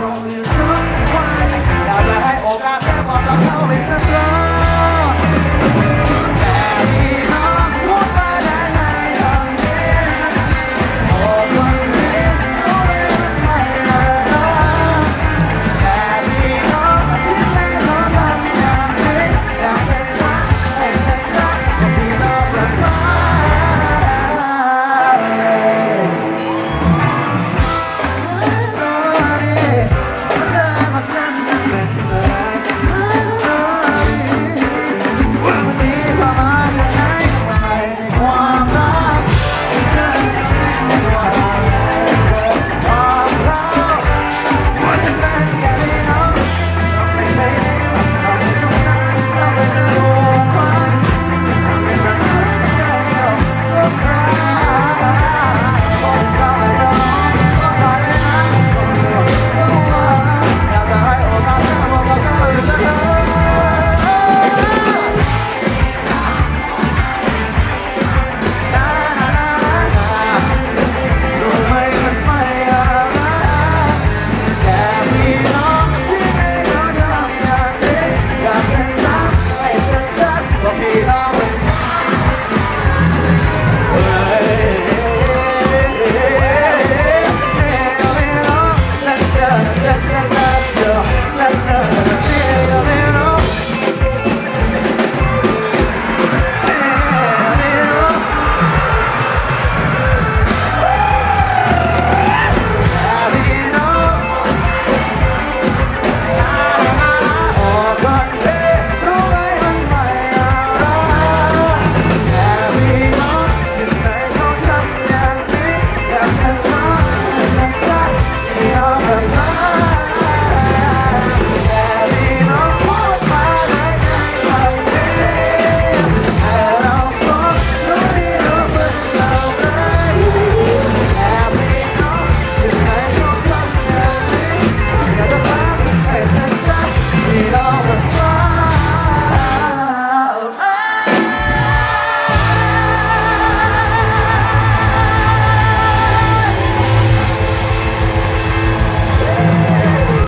เราจะให้โอกาสแร้างความรัเข้าไปสักครั้ง